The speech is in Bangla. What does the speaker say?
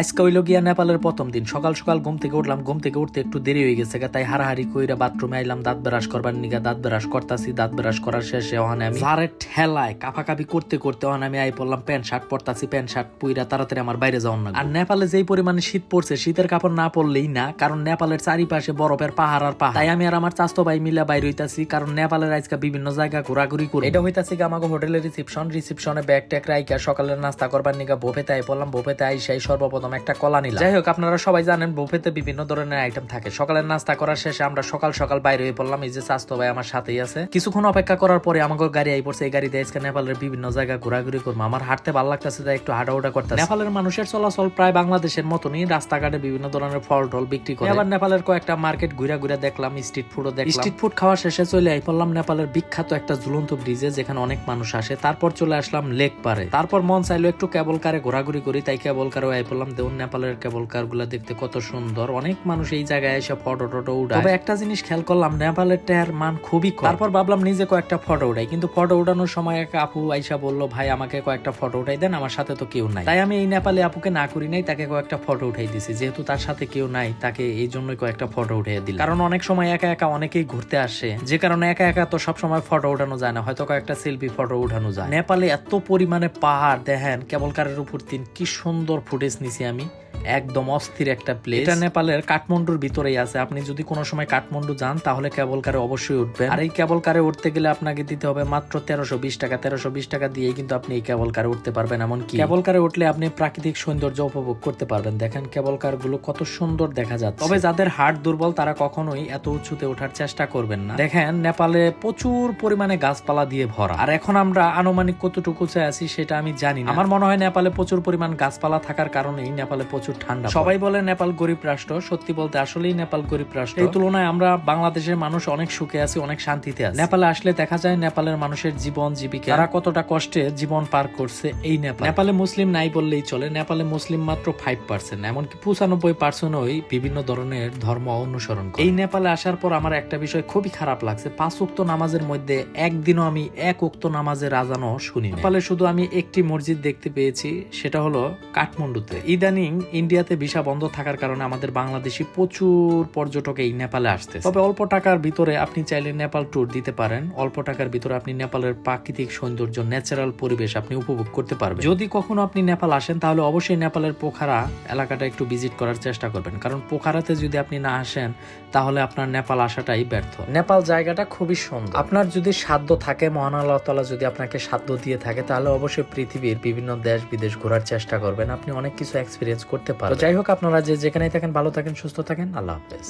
আজকে হইল গিয়া নেপালের প্রথম দিন। সকাল সকাল ঘুম থেকে উঠলাম। ঘুম থেকে উঠতে একটু দেরি হয়ে গেছে তাই হারাহারি কইরা বাথরুমে আইলাম, দাঁত ব্রাশ করবার নিগা, দাঁত ব্রাশ করতাছি, দাঁত ব্রাশ করার শেষে ওখানে আমি জারে ঠেলায় কাফাকাফি করতে করতে ওখানে আমি আই পড়লাম, প্যান্ট শার্ট পরতাছি, প্যান্ট শার্ট পুইরা তাড়াতাড়ি আমার বাইরে যাওয়ার না আর নেপালে যেই পরিমাণে শীত পড়ছে, শীতের কাপড় না পরলেই না, কারণ নেপালের চারিপাশে বরফের পাহাড় আর পাহাড়। তাই আমি আর আমার চাস্তো ভাই মিলা বাইরে হইতাছি, কারণ নেপালের আজকে বিভিন্ন জায়গা ঘোরাঘুরি করে এটা হইতাছি আমাকে হোটেলের রিসেপশন। রিসেপশনে ব্যাগ ট্যাগ রাইকা সকালের নাস্তা করবার নিগা, বোফেতে আই পড়লাম, বোফেতে আইসাই সর্বপ্রথম একটা কলা নিলাম। যাই হোক আপনারা সবাই জানেন বোফেতে বিভিন্ন ধরনের আইটেম থাকে। সকালের নাস্তা করার শেষে আমরা সকাল সকাল বাইরে হয়ে পড়লাম। এই যে স্বাস্থ্য ভাই আমার সাথেই আছে। কিছুক্ষণ অপেক্ষা করার পরে আমাকে গাড়ি আই পড়ছে। এই গাড়িতে আজকে নেপালের বিভিন্ন জায়গা ঘোরাঘুরি করব। আমার হাঁটতে ভালো লাগতেছে তাই একটু হাঁটাউটা করতে নেপালের মানুষের চলাচল প্রায় বাংলাদেশের মতনই। রাস্তাঘাটে বিভিন্ন ধরনের ফল টল বিক্রি করে। আবার নেপালের কয়েকটা মার্কেট ঘুরা ঘুরা দেখলাম স্ট্রিট ফুডও দেখলাম। স্ট্রিট ফুড খাওয়া শেষে চলে আই পড়লাম নেপালের বিখ্যাত একটা ঝুলন্ত ব্রিজে যেখানে অনেক মানুষ আসে। তারপর চলে আসলাম লেক পারে তারপর মন চাইলো একটু কেবল কারে ঘোরাঘুরি করি তাই কেবল কারে আই পড়লাম দেউন নেপালের কেবল কারগুলা দেখতে কত সুন্দর। অনেক মানুষ এই জায়গায় এসে ফটো টটো উঠায়। তবে একটা জিনিস খেয়াল করলাম নেপালের টায়ার মান খুবই কম। তারপর ভাবলাম নিজে কয়েকটা ফটো উঠাই কিন্তু ফটো উঠানোর সময় এক আপু আইসা বলল ভাই আমাকে কয়েকটা ফটো উঠাই দেন আমার সাথে তো কেউ নাই। তাই আমি এই নেপালে আপুকে না করি নাই তাকে কয়েকটা ফটো উঠাই দিছি। যেহেতু তার সাথে কেউ নাই তাকে এই জন্যই কয়েকটা ফটো উঠিয়ে দিল কারণ অনেক সময় একা একা অনেকেই ঘুরতে আসে। যে কারণে একা একা তো সব সময় ফটো উঠানো যায় না হয়তো কয়েকটা সেলফি ফটো উঠানো যায়। নেপালে এত পরিমাণে পাহাড় দেখেন কেবল কারের উপর তিন কি সুন্দর ফুটেজ নিছি। আমি। একদম অস্থির একটা প্লেস এটা নেপালের কাঠমান্ডুর ভিতরেই আছে। আপনি যদি কোনো সময় কাঠমান্ডু যান তাহলে কেবল কারে অবশ্যই উঠবেন। আর এই কেবল কারে উঠতে গেলে আপনাকে দিতে হবে মাত্র তেরোশো বিশ টাকা। তেরোশো বিশ টাকা দিয়েই কিন্তু আপনি এই কেবল কারে উঠতে পারবেন। এমনকি কেবল কারে উঠলে আপনি প্রাকৃতিক সৌন্দর্য উপভোগ করতে পারবেন। দেখেন কেবল কারগুলো কত সুন্দর দেখা যাচ্ছে। তবে যাদের হার্ট দুর্বল তারা কখনোই এত উঁচুতে ওঠার চেষ্টা করবেন না। দেখেন নেপালে প্রচুর পরিমাণে গাছপালা দিয়ে ভরা। আর এখন আমরা আনুমানিক কতটুকু উঁচায় আছি সেটা আমি জানি না। আমার মনে হয় নেপালে প্রচুর পরিমাণ গাছপালা থাকার কারণেই নেপালে প্রচুর ঠান্ডা সবাই বলে নেপাল গরিব রাষ্ট্র সত্যি বলতে আসলেই নেপাল গরিব রাষ্ট্র। এই তুলনায় আমরা বাংলাদেশের মানুষ অনেক সুখে আছি অনেক শান্তিতে আছি। নেপালে আসলে দেখা যায় নেপালের মানুষের জীবন জীবিকা। তারা কতটা কষ্টে জীবন পার করছে এই নেপাল। নেপালে মুসলিম নাই বললেই চলে নেপালে মুসলিম মাত্র ফাইভ পার্সেন্ট এমনকি পঁচানব্বই পার্সেন্টই বিভিন্ন ধরনের ধর্ম অনুসরণ করে। এই নেপালে আসার পর আমার একটা বিষয় খুবই খারাপ লাগছে পাঁচ উক্ত নামাজের মধ্যে একদিনও আমি এক উক্ত নামাজের আজানও শুনি নেপালে শুধু আমি একটি মসজিদ দেখতে পেয়েছি সেটা হলো কাঠমান্ডুতে। ইদানিং ইন্ডিয়াতে ভিসা বন্ধ থাকার কারণে আমাদের বাংলাদেশি প্রচুর পর্যটক এই নেপালে আসতে তবে অল্প টাকার ভিতরে আপনি চাইলে নেপাল ট্যুর দিতে পারেন। অল্প টাকার ভিতরে আপনি নেপালের প্রাকৃতিক সৌন্দর্য ন্যাচারাল পরিবেশ আপনি উপভোগ করতে পারবেন। যদি কখনো আপনি নেপাল আসেন, তাহলে অবশ্যই নেপালের পোখারা এলাকাটা একটু ভিজিট করার চেষ্টা করবেন। কারণ পোখারাতে যদি আপনি না আসেন, তাহলে আপনার নেপাল আসাটাই ব্যর্থ। নেপাল জায়গাটা খুবই সুন্দর। আপনার যদি সাধ্য থাকে, মহান যদি আপনাকে সাধ্য দিয়ে থাকে, তাহলে অবশ্যই পৃথিবীর বিভিন্ন দেশ বিদেশ ঘোরার চেষ্টা করবেন। আপনি অনেক কিছু এক্সপিরিয়েন্স করতে পারেন তো যাই হোক আপনারা যে যেখানেই থাকেন ভালো থাকেন সুস্থ থাকেন। আল্লাহ হাফেজ।